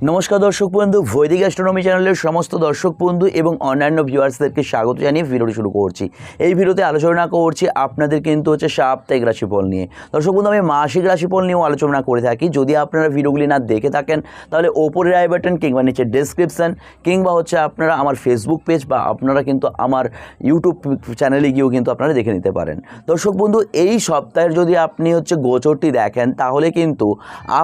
নমস্কার দর্শক বন্ধু বৈদিক অ্যাস্ট্রোনমি চ্যানেলের সমস্ত দর্শক বন্ধু এবং অন্যান্য ভিউয়ার্সদেরকে স্বাগত জানিয়ে ভিডিওটি শুরু করছি। এই ভিডিওতে আলোচনা করছি, আপনাদের কিন্তু হচ্ছে সাপ্তাহিক রাশিফল নিয়ে। দর্শক বন্ধু, আমি মাসিক রাশিফল নিয়েও আলোচনা করে থাকি। যদি আপনারা ভিডিওগুলি না দেখে থাকেন, তাহলে ওপরের আই বাটন কিংবা নিচে ডেসক্রিপশন কিংবা হচ্ছে আপনারা আমার ফেসবুক পেজ বা আপনারা কিন্তু আমার ইউটিউব চ্যানেলে গিয়েও কিন্তু আপনারা দেখে নিতে পারেন। দর্শক বন্ধু, এই সপ্তাহের যদি আপনি হচ্ছে গোচরটি দেখেন, তাহলে কিন্তু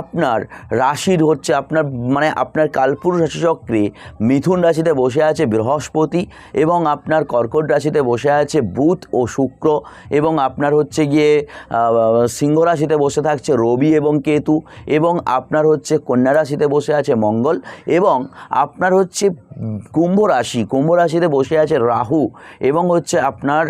আপনার রাশির হচ্ছে আপনার মানে আপনার কালপুরুষ রাশিচক্রে মিথুন রাশিতে বসে আছে বৃহস্পতি এবং আপনার কর্কট রাশিতে বসে আছে বুধ ও শুক্র এবং আপনার হচ্ছে গিয়ে সিংহ রাশিতে বসে থাকছে রবি এবং কেতু এবং আপনার হচ্ছে কন্যা রাশিতে বসে আছে মঙ্গল এবং আপনার হচ্ছে কুম্ভ রাশি, কুম্ভ রাশিতে বসে আছে রাহু এবং হচ্ছে আপনার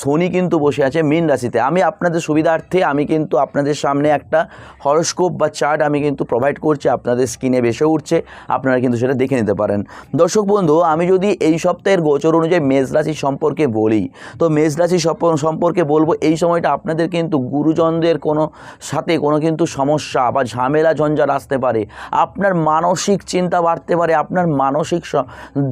শনি কিন্তু বসে আছে মীন রাশিতে। আমি আপনাদের সুবিধার্থে আমি কিন্তু আপনাদের সামনে একটা হরস্কোপ বা চার্ট আমি কিন্তু প্রোভাইড করছি আপনাদের স্ক্রিনে। বেসে উঠছে, আপনারা কিন্তু সেটা দেখে নিতে পারেন। দর্শক বন্ধু, আমি যদি এই সপ্তাহের গোচর অনুযায়ী মেষ রাশি সম্পর্কে বলি, তো মেষ রাশি সম্পর্কে বলব, এই সময়টা আপনাদের কিন্তু গুরুজনদের কোনো সাথে কোনো কিন্তু সমস্যা বা ঝামেলা ঝঞ্ঝাট আসতে পারে। আপনার মানসিক চিন্তা বাড়তে পারে, আপনার মানসিক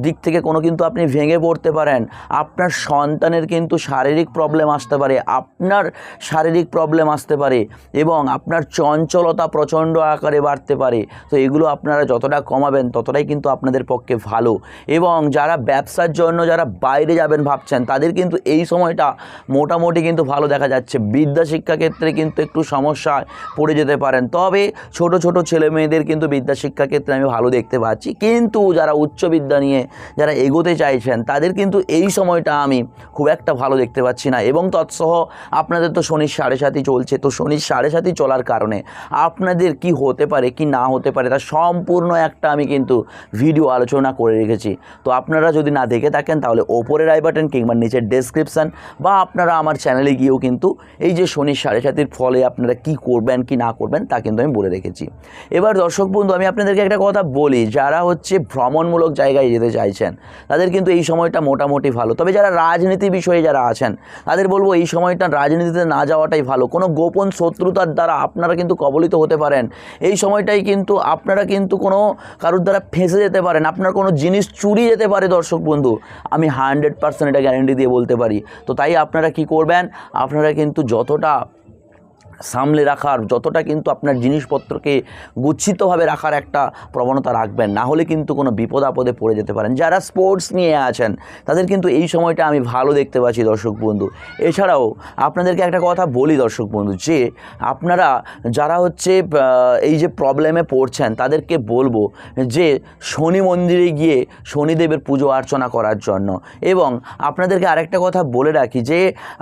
দিক থেকে কোনো কিন্তু আপনি ভেঙে পড়তে পারেন। আপনার সন্তানের কিন্তু শারীরিক প্রবলেম আসতে পারে, আপনার শারীরিক প্রবলেম আসতে পারে এবং আপনার চঞ্চলতা প্রচণ্ড আকারে বাড়তে পারে। তো এগুলো আপনারা যতটা কমাবেন ততটাই কিন্তু আপনাদের পক্ষে ভালো। এবং যারা ব্যবসার জন্য যারা বাইরে যাবেন ভাবছেন, তাদের কিন্তু এই সময়টা মোটামুটি কিন্তু ভালো দেখা যাচ্ছে। বিদ্যা শিক্ষা ক্ষেত্রে কিন্তু একটু সমস্যায় পড়ে যেতে পারেন। তবে ছোট ছোট ছেলে মেয়েদের কিন্তু বিদ্যা শিক্ষা ক্ষেত্রে আমি ভালো দেখতে পাচ্ছি। কিন্তু যারা উচ্চ বিদ্যা নিয়ে যারা এগোতে চাইছেন, তাদের কিন্তু এই সময়টা আমি খুব একটা ভালো দেখতে পাচ্ছি না। এবং তৎসহ আপনাদের তো শনির সাড়ে সাতই চলছে। তো শনির সাড়ে সাতই চলার কারণে আপনাদের কি হতে পারে, কি না হতে পারে তার সম্পূর্ণ একটা আমি কিন্তু ভিডিও আলোচনা করে রেখেছি। তো আপনারা যদি না দেখে থাকেন, তাহলে ওপরের আই বাটন কিংবা নিচের ডেসক্রিপশান বা আপনারা আমার চ্যানেলে গিয়েও কিন্তু এই যে শনির সাড়ে সাতির ফলে আপনারা কি করবেন, কি না করবেন, তা কিন্তু আমি বলে রেখেছি। এবার দর্শক বন্ধু, আমি আপনাদেরকে একটা কথা বলি, যারা হচ্ছে ভ্রমণমূলক জায়গায় যেতে চাইছেন, তাদের কিন্তু এই সময়টা মোটামুটি ভালো। তবে যারা রাজনীতি বিষয়ে যারা আছেন, তাদের বলব এই সময়টা রাজনীতিতে না যাওয়াটাই ভালো। কোনো গোপন শত্রুতার দ্বারা আপনারা কিন্তু কবলিত হতে পারেন। এই সময়টাই কিন্তু আপনারা কিন্তু কোনো কারোর দ্বারা ফেঁসে যেতে পারেন আপনার কোনো জিনিস চুরি যেতে পারে দর্শক বন্ধু, আমি হান্ড্রেড পার্সেন্ট এটা গ্যারেন্টি দিয়ে বলতে পারি। তো তাই আপনারা কি করবেন? আপনারা কিন্তু যতটা সামলে রাখার, যতটা কিন্তু আপনার জিনিসপত্রকে গুচ্ছিতভাবে রাখার একটা প্রবণতা রাখবেন, না হলে কিন্তু কোনো বিপদ আপদে পড়ে যেতে পারেন। যারা স্পোর্টস নিয়ে আছেন, তাদের কিন্তু এই সময়টা আমি ভালো দেখতে পাচ্ছি দর্শক বন্ধু। এছাড়াও আপনাদেরকে একটা কথা বলি দর্শক বন্ধু, যে আপনারা যারা হচ্ছে এই যে প্রবলেমে পড়ছেন, তাদেরকে বলব যে শনি মন্দিরে গিয়ে শনিদেবের পুজো অর্চনা করার জন্য। এবং আপনাদেরকে আরেকটা কথা বলে রাখি, যে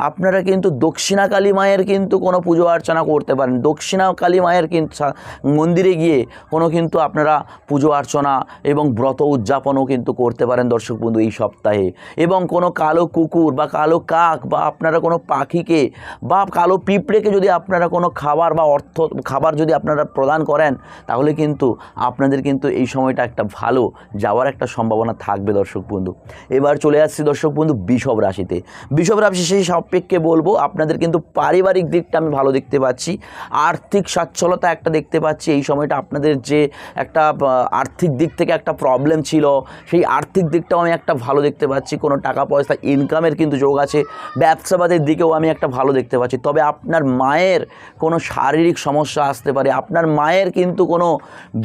আপনারা কিন্তু দক্ষিণাকালী মায়ের কিন্তু কোনো পুজো অর্চনা করতে পারেন। দক্ষিণা কালী মায়ের কিন্তু মন্দিরে গিয়ে কোনো কিন্তু আপনারা পুজো অর্চনা এবং ব্রত উদযাপনও কিন্তু করতে পারেন দর্শক বন্ধু এই সপ্তাহে। এবং কোনো কালো কুকুর বা কালো কাক বা আপনারা কোনো পাখিকে বা কালো পিঁপড়েকে যদি আপনারা কোনো খাবার বা অর্থ খাবার যদি আপনারা প্রদান করেন, তাহলে কিন্তু আপনাদের কিন্তু এই সময়টা একটা ভালো যাওয়ার একটা সম্ভাবনা থাকবে দর্শক বন্ধু। এবার চলে আসছি দর্শক বন্ধু, বিষব রাশিতে। বিষব রাশি সেই সাপেক্ষে বলব, আপনাদের কিন্তু পারিবারিক দিকটা আমি ভালো দেখতে পাচ্ছি। আর্থিক সচ্ছলতা একটা দেখতে পাচ্ছি। এই সময়টা আপনাদের যে একটা আর্থিক দিক থেকে একটা প্রবলেম ছিল, সেই আর্থিক দিকটাও আমি একটা ভালো দেখতে পাচ্ছি। কোনো টাকা পয়সা ইনকামের কিন্তু যোগ আছে। ব্যবসাবাদের দিকেও আমি একটা ভালো দেখতে পাচ্ছি। তবে আপনার মায়ের কোনো শারীরিক সমস্যা আসতে পারে, আপনার মায়ের কিন্তু কোনো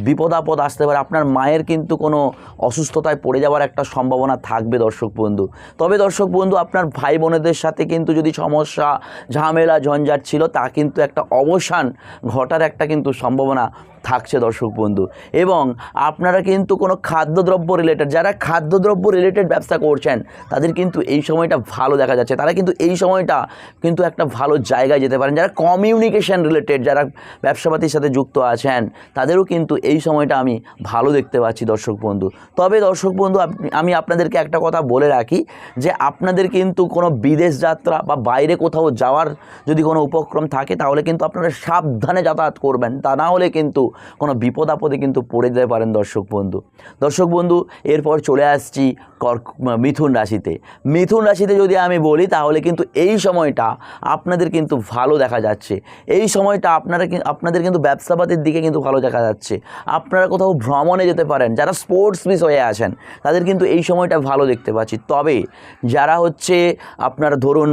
বিপদ আপদ আসতে পারে, আপনার মায়ের কিন্তু কোনো অসুস্থতায় পড়ে যাওয়ার একটা সম্ভাবনা থাকবে দর্শক বন্ধু। তবে দর্শক বন্ধু, আপনার ভাই বোনেদের সাথে কিন্তু যদি সমস্যা, ঝামেলা, ঝঞ্ঝাট ছিল, তা কিন্তু একটা অবসান ঘটার একটা কিন্তু সম্ভাবনা থাকছে দর্শক বন্ধু। এবং আপনারা কিন্তু কোনো খাদ্যদ্রব্য রিলেটেড যারা খাদ্যদ্রব্য রিলেটেড ব্যবসা করছেন, তাদের কিন্তু এই সময়টা ভালো দেখা যাচ্ছে। তারা কিন্তু এই সময়টা কিন্তু একটা ভালো জায়গায় যেতে পারেন। যারা কমিউনিকেশন রিলেটেড যারা ব্যবসাপাতির সাথে যুক্ত আছেন, তাদেরও কিন্তু এই সময়টা আমি ভালো দেখতে পাচ্ছি দর্শক বন্ধু। তবে দর্শক বন্ধু আমি আপনাদেরকে একটা কথা বলে রাখি যে আপনাদের কিন্তু কোনো বিদেশ যাত্রা বা বাইরে কোথাও যাওয়ার যদি কোনো উপক্রম থাকে, তাহলে কিন্তু আপনারা সাবধানে যাতায়াত করবেন। তা না হলে কিন্তু কোনো বিপদ আপদে কিন্তু পড়ে যেতে পারেন দর্শক বন্ধু। দর্শক বন্ধু, এরপর চলে আসছি কর্ক মিথুন রাশিতে। মিথুন রাশিতে যদি আমি বলি, তাহলে কিন্তু এই সময়টা আপনাদের কিন্তু ভালো দেখা যাচ্ছে। এই সময়টা আপনারা আপনাদের কিন্তু ব্যবসাপাতির দিকে কিন্তু ভালো দেখা যাচ্ছে। আপনারা কোথাও ভ্রমণে যেতে পারেন, যারা স্পোর্টস বিষয়ে আছেন, তাদের কিন্তু এই সময়টা ভালো দেখতে পাচ্ছি। তবে যারা হচ্ছে আপনার ধরুন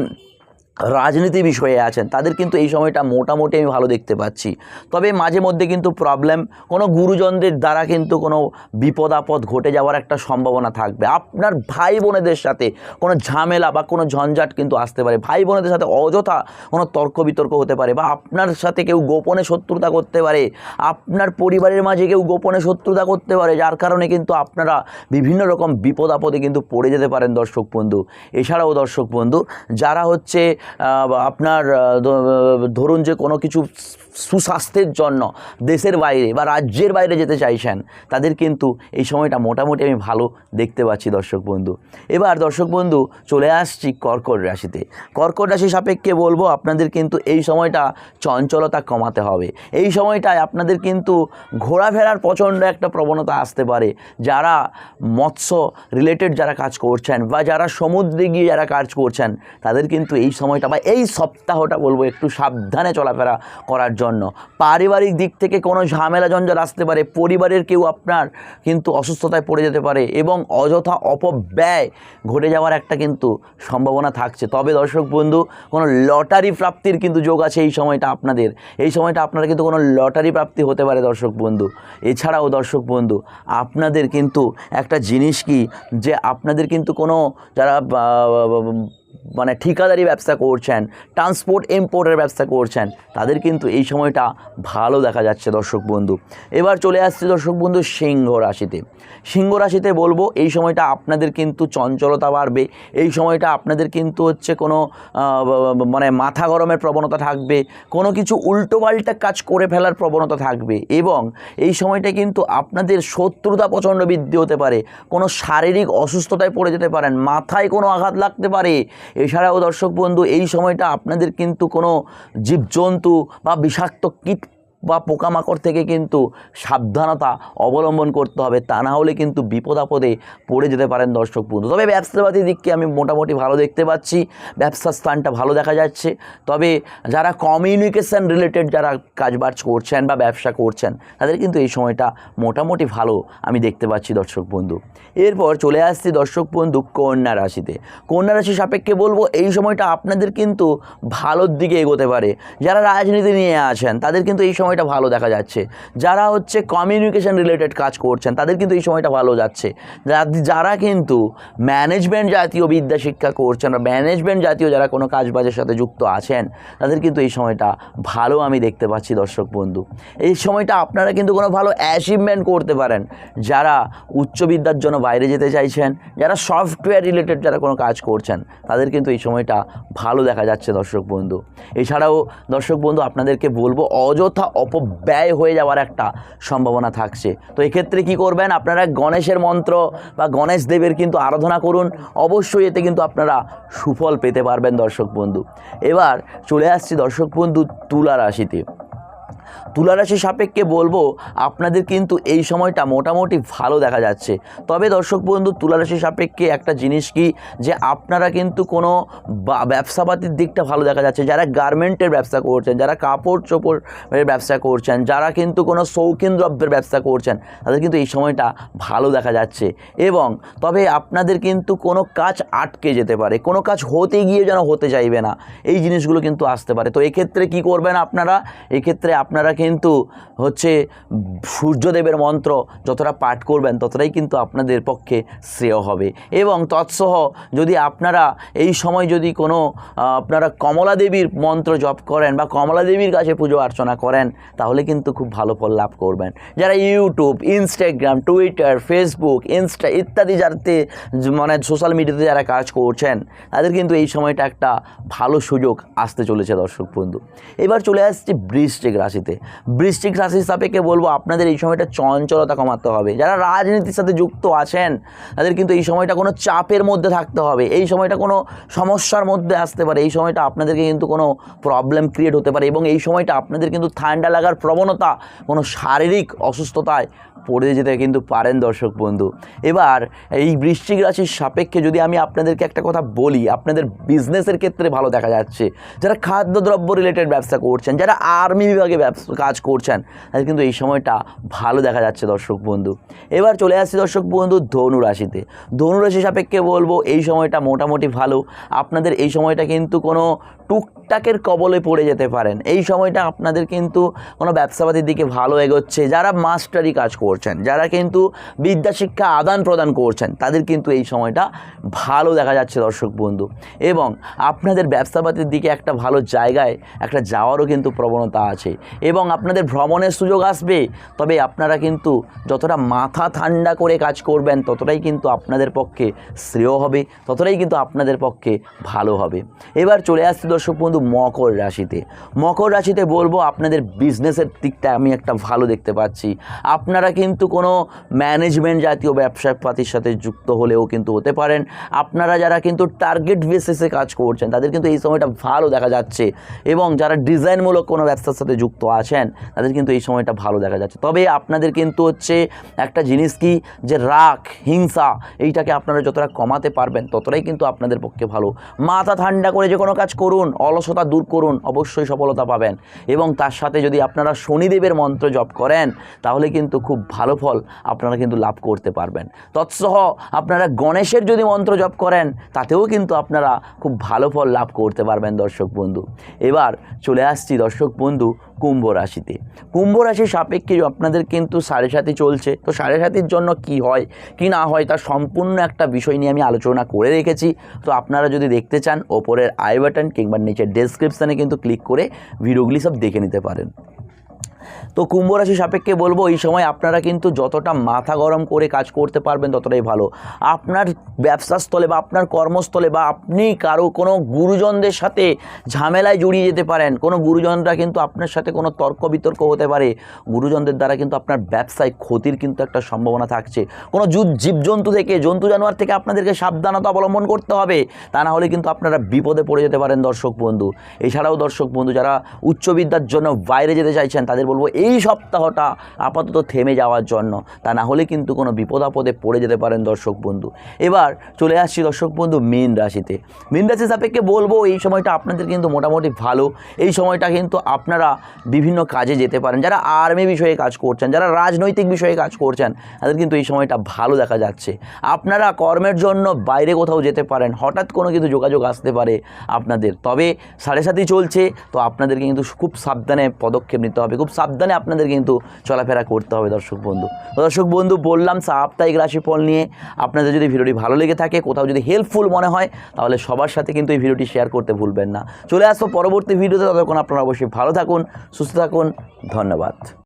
রাজনীতি বিষয়ে আছেন, তাদের কিন্তু এই সময়টা মোটামুটি আমি ভালো দেখতে পাচ্ছি। তবে মাঝে মধ্যে কিন্তু প্রবলেম কোনো গুরুজনদের দ্বারা কিন্তু কোনো বিপদ আপদ ঘটে যাওয়ার একটা সম্ভাবনা থাকবে। আপনার ভাই বোনেদের সাথে কোনো ঝামেলা বা কোনো ঝঞ্ঝাট কিন্তু আসতে পারে। ভাই বোনেদের সাথে অযথা কোনো তর্ক বিতর্ক হতে পারে বা আপনার সাথে কেউ গোপনে শত্রুতা করতে পারে। আপনার পরিবারের মাঝে কেউ গোপনে শত্রুতা করতে পারে, যার কারণে কিন্তু আপনারা বিভিন্ন রকম বিপদ আপদে কিন্তু পড়ে যেতে পারেন দর্শক বন্ধু। এছাড়াও দর্শক বন্ধু, যারা হচ্ছে আপনার ধরুন যে কোনো কিছু সুস্বাস্থ্যের জন্য দেশের বাইরে বা রাজ্যের বাইরে যেতে চাইছেন, তাদের কিন্তু এই সময়টা মোটামুটি আমি ভালো দেখতে পাচ্ছি দর্শক বন্ধু। এবার দর্শক বন্ধু, চলে আসছি কর্কট রাশিতে। কর্কট রাশি সাপেক্ষে বলব, আপনাদের কিন্তু এই সময়টা চঞ্চলতা কমাতে হবে। এই সময়টায় আপনাদের কিন্তু ঘোরাফেরার প্রচণ্ড একটা প্রবণতা আসতে পারে। যারা মৎস্য রিলেটেড যারা কাজ করছেন বা যারা সমুদ্রে গিয়ে যারা কাজ করছেন, তাদের কিন্তু এই সময়টা বা এই সপ্তাহটা বলব একটু সাবধানে চলাফেরা করার জন্য। পারিবারিক দিক থেকে কোনো ঝামেলা জঞ্জাল আসতে পারে, পরিবারের কেউ আপনার কিন্তু অসুস্থতায় পড়ে যেতে পারে এবং অযথা অপব্যয় ঘটে যাওয়ার একটা কিন্তু সম্ভাবনা থাকছে। তবে দর্শক বন্ধু, কোনো লটারি প্রাপ্তির কিন্তু যোগ আছে এই সময়টা আপনাদের। এই সময়টা আপনারা কিন্তু কোনো লটারি প্রাপ্তি হতে পারে দর্শক বন্ধু। এছাড়াও দর্শক বন্ধু, আপনাদের কিন্তু একটা জিনিস কি? যে আপনাদের কিন্তু কোনো যারা মানে ঠিকাদারি ব্যবসা করছেন ট্রান্সপোর্ট ইম্পোর্টের ব্যবসা করছেন, তাদের কিন্তু এই সময়টা ভালো দেখা যাচ্ছে দর্শক বন্ধু। এবার চলে আসছে দর্শক বন্ধু সিংহ রাশিতে। সিংহ রাশিতে বলব, এই সময়টা আপনাদের কিন্তু চঞ্চলতা বাড়বে, এই সময়টা আপনাদের কিন্তু হচ্ছে কোনো মানে মাথা গরমের প্রবণতা থাকবে, কোনো কিছু উল্টোপাল্টা কাজ করে ফেলার প্রবণতা থাকবে এবং এই সময়টা কিন্তু আপনাদের শত্রুতা প্রচণ্ড বৃদ্ধি হতে পারে, কোনো শারীরিক অসুস্থতায় পড়ে যেতে পারেন, মাথায় কোনো আঘাত লাগতে পারে এছাড়াও দর্শক বন্ধু এই সময়টা আপনাদের কিন্তু কোনো জীবজন্তু বা বিষাক্ত কীট বা পোকামাকড় থেকে কিন্তু সাবধানতা অবলম্বন করতে হবে, তা না হলে কিন্তু বিপদ আপদে পড়ে যেতে পারেন দর্শক বন্ধু। তবে ব্যবসাপাতির দিককে আমি মোটামুটি ভালো দেখতে পাচ্ছি, ব্যবসার স্থানটা ভালো দেখা যাচ্ছে। তবে যারা কমিউনিকেশান রিলেটেড যারা কাজবাজ করছেন বা ব্যবসা করছেন, তাদের কিন্তু এই সময়টা মোটামুটি ভালো আমি দেখতে পাচ্ছি দর্শক বন্ধু। এরপর চলে আসছি দর্শক বন্ধু কন্যা রাশিতে। কন্যা রাশি সাপেক্ষে বলব, এই সময়টা আপনাদের কিন্তু ভালোর দিকে এগোতে পারে। যারা রাজনীতি নিয়ে আছেন, তাদের কিন্তু এই সময়টা ভালো দেখা যাচ্ছে। যারা হচ্ছে কমিউনিকেশন রিলেটেড কাজ করছেন, তাদের কিন্তু এই সময়টা ভালো যাচ্ছে। যারা কিন্তু ম্যানেজমেন্ট জাতীয় বিদ্যা শিক্ষা করছেন বা ম্যানেজমেন্ট জাতীয় যারা কোনো কাজবাজের সাথে যুক্ত আছেন, তাদের কিন্তু এই সময়টা ভালো আমি দেখতে পাচ্ছি দর্শক বন্ধু। এই সময়টা আপনারা কিন্তু কোনো ভালো অ্যাচিভমেন্ট করতে পারেন। যারা উচ্চ বিদ্যার জন্য বাইরে যেতে চাইছেন, যারা সফটওয়্যার রিলেটেড যারা কোনো কাজ করছেন, তাদের কিন্তু এই সময়টা ভালো দেখা যাচ্ছে দর্শক বন্ধু। এছাড়াও দর্শক বন্ধু, আপনাদেরকে বলব, অযথা অপব্যয় হয়ে যাওয়ার একটা সম্ভাবনা থাকছে। তো এক্ষেত্রে কি করবেন? আপনারা গণেশের মন্ত্র বা গণেশ দেবের কিন্তু আরাধনা করুন। অবশ্যই এতে কিন্তু আপনারা সুফল পেতে পারবেন দর্শক বন্ধু। এবার চলে আসছি দর্শক বন্ধু তুলা রাশিতে। তুলারাশি সাপেক্ষে বলব, আপনাদের কিন্তু এই সময়টা মোটামুটি ভালো দেখা যাচ্ছে। তবে দর্শক বন্ধু তুলারাশি সাপেক্ষে একটা জিনিস কি? যে আপনারা কিন্তু কোনো ব্যবসাপাতির দিকটা ভালো দেখা যাচ্ছে। যারা গার্মেন্টের ব্যবসা করছেন, যারা কাপড় চোপড়ের ব্যবসা করছেন, যারা কিন্তু কোনো শৌখিন দ্রব্যের ব্যবসা করছেন, তাদের কিন্তু এই সময়টা ভালো দেখা যাচ্ছে। এবং তবে আপনাদের কিন্তু কোনো কাজ আটকে যেতে পারে, কোনো কাজ হতে গিয়ে যেন হতে চাইবে না। এই জিনিসগুলো কিন্তু আসতে পারে। তো এক্ষেত্রে কি করবেন আপনারা? এক্ষেত্রে আপনারা কিন্তু হচ্ছে সূর্যদেবের মন্ত্র যতটা পাঠ করবেন ততটাই কিন্তু আপনাদের পক্ষে শ্রেয় হবে। এবং তৎসহ যদি আপনারা এই সময় যদি কোনো, আপনারা কমলা দেবীর মন্ত্র জপ করেন বা কমলা দেবীর কাছে পুজো অর্চনা করেন, তাহলে কিন্তু খুব ভালো ফল লাভ করবেন। যারা YouTube, Instagram, Twitter, Facebook, Insta ইত্যাদি যাতে মানে সোশ্যাল মিডিয়াতে যারা কাজ করছেন, তাদের কিন্তু এই সময়টা একটা ভালো সুযোগ আসতে চলেছে দর্শক বন্ধু। এবার চলে আসছে বৃশ্চিক রাশিতে। রাশিতে বৃশ্চিক রাশির সাপেক্ষে বলব আপনাদের এই সময়টা চঞ্চলতা কমাতে হবে। যারা রাজনীতির সাথে যুক্ত আছেন, তাদের কিন্তু এই সময়টা কোনো চাপের মধ্যে থাকতে হবে। এই সময়টা কোনো সমস্যার মধ্যে আসতে পারে। এই সময়টা আপনাদেরকে কিন্তু কোনো প্রবলেম ক্রিয়েট হতে পারে এবং এই সময়টা আপনাদের কিন্তু ঠান্ডা লাগার প্রবণতা, কোনো শারীরিক অসুস্থতায় পড়ে যেতে কিন্তু পারেন দর্শক বন্ধু। এবার এই বৃশ্চিক রাশির সাপেক্ষে যদি আমি আপনাদেরকে একটা কথা বলি, আপনাদের বিজনেসের ক্ষেত্রে ভালো দেখা যাচ্ছে। যারা খাদ্যদ্রব্য রিলেটেড ব্যবসা করছেন, যারা আর্মি বিভাগে ব্যবসা কাজ করছেন তাদের কিন্তু এই সময়টা ভালো দেখা যাচ্ছে দর্শক বন্ধু। এবার চলে আসছি দর্শক বন্ধু ধনু রাশিতে। ধনু সাপেক্ষে বলব এই সময়টা মোটামুটি ভালো। আপনাদের এই সময়টা কিন্তু কোনো টুকটাকের কবলে পড়ে যেতে পারেন। এই সময়টা আপনাদের কিন্তু কোনো ব্যবসাপাতির দিকে ভালো এগোচ্ছে। যারা মাস্টারি কাজ করছেন, যারা কিন্তু বিদ্যা শিক্ষা আদান প্রদান করছেন, তাদের কিন্তু এই সময়টা ভালো দেখা যাচ্ছে দর্শক বন্ধু। এবং আপনাদের ব্যবসাপাতির দিকে একটা ভালো জায়গায় একটা যাওয়ারও কিন্তু প্রবণতা আছে। এবং আপনাদের ভ্রমণের সুযোগ আসবে। তবে আপনারা কিন্তু যতটা মাথা ঠান্ডা করে কাজ করবেন, ততটাই কিন্তু আপনাদের পক্ষে শ্রেয় হবে, ততটাই কিন্তু আপনাদের পক্ষে ভালো হবে। এবার চলে আসছি দর্শক বন্ধু, মকর রাশিতে। মকর রাশিতে বলব, আপনাদের বিজনেসের দিকটা আমি একটা ভালো দেখতে পাচ্ছি। আপনারা কিন্তু কোনো ম্যানেজমেন্ট জাতীয় ব্যবসাপাতির সাথে যুক্ত হলেও কিন্তু হতে পারেন। আপনারা যারা কিন্তু টার্গেট বেসিসে কাজ করছেন, তাদের কিন্তু এই সময়টা ভালো দেখা যাচ্ছে। এবং যারা ডিজাইনমূলক কোনো ব্যবসার সাথে যুক্ত আছেন, তাদের কিন্তু এই সময়টা ভালো দেখা যাচ্ছে। তবে আপনাদের কিন্তু হচ্ছে একটা জিনিস কি? যে রাগ, হিংসা, এইটাকে আপনারা যতটা কমাতে পারবেন, ততটাই কিন্তু আপনাদের পক্ষে ভালো। মাথা ঠান্ডা করে যে কোনো কাজ করুন, অলসতা দূর করুন, অবশ্যই সফলতা পাবেন। এবং তার সাথে যদি আপনারা শনিদেবের মন্ত্র জপ করেন, তাহলে কিন্তু খুব ভালো ফল আপনারা কিন্তু লাভ করতে পারবেন। তৎসহ আপনারা গণেশের যদি মন্ত্র জপ করেন, তাতেও কিন্তু আপনারা খুব ভালো ফল লাভ করতে পারবেন দর্শক বন্ধু। এবার চলে আসছি দর্শক বন্ধু, কুম্ভ রাশিতে। কুম্ভ রাশির সাপেক্ষে আপনাদের কিন্তু সাড়ে সাথে চলছে। তো সাড়ে সাতির জন্য কি হয়, কি না হয় তার সম্পূর্ণ একটা বিষয় নিয়ে আমি আলোচনা করে রেখেছি। তো আপনারা যদি দেখতে চান, ওপরের আই বাটন কিংবা নিচের ডেসক্রিপশানে কিন্তু ক্লিক করে ভিডিওগুলি সব দেখে নিতে পারেন। তো কুম্ভ রাশি সাপেক্ষে বলব, এই সময় আপনারা কিন্তু যতটা মাথা গরম করে কাজ করতে পারবেন ততটাই ভালো। আপনার ব্যবসাস্থলে বা আপনার কর্মস্থলে বা আপনি কারও কোনো গুরুজনদের সাথে ঝামেলায় জড়িয়ে যেতে পারেন, কোনো গুরুজনরা কিন্তু আপনার সাথে কোনো তর্ক বিতর্ক হতে পারে, গুরুজনদের দ্বারা কিন্তু আপনার ব্যবসায় ক্ষতির কিন্তু একটা সম্ভাবনা থাকছে। কোনো জীবজন্তু থেকে, জন্তু জানোয়ার থেকে আপনাদেরকে সাবধানতা অবলম্বন করতে হবে, তা না হলে কিন্তু আপনারা বিপদে পড়ে যেতে পারেন দর্শক বন্ধু। এছাড়াও দর্শক বন্ধু, যারা উচ্চ বিদ্যার জন্য বাইরে যেতে চাইছেন, তাদের বলব, এই সপ্তাহটা আপাতত থেমে যাওয়ার জন্য। তা না হলে কিন্তু কোনো বিপদ আপদে পড়ে যেতে পারেন দর্শক বন্ধু। এবার চলে আসছি দর্শক বন্ধু, মীন রাশিতে। মীন রাশি সাপেক্ষে বলব, এই সময়টা আপনাদের কিন্তু মোটামুটি ভালো। এই সময়টা কিন্তু আপনারা বিভিন্ন কাজে যেতে পারেন। যারা আর্মি বিষয়ে কাজ করছেন, যারা রাজনৈতিক বিষয়ে কাজ করছেন, তাদের কিন্তু এই সময়টা ভালো দেখা যাচ্ছে। আপনারা কর্মের জন্য বাইরে কোথাও যেতে পারেন, হঠাৎ কোনো কিন্তু যোগাযোগ আসতে পারে আপনাদের। তবে সাড়ে সাতই চলছে, তো আপনাদেরকে কিন্তু খুব সাবধানে পদক্ষেপ নিতে হবে। খুব সাবধানে আপনাদের কিন্তু চলাফেরা করতে হবে, দর্শক বন্ধু। দর্শক বন্ধু, বললাম সাপ্তাহিক রাশিফল নিয়ে আপনাদের যদি ভিডিওটি ভালো লেগে থাকে, কোথাও যদি হেল্পফুল মনে হয়, তাহলে সবার সাথে কিন্তু এই ভিডিওটি শেয়ার করতে ভুলবেন না। চলে আসব পরবর্তী ভিডিওতে, ততক্ষণ আপনারা অবশ্যই ভালো থাকুন, সুস্থ থাকুন, ধন্যবাদ।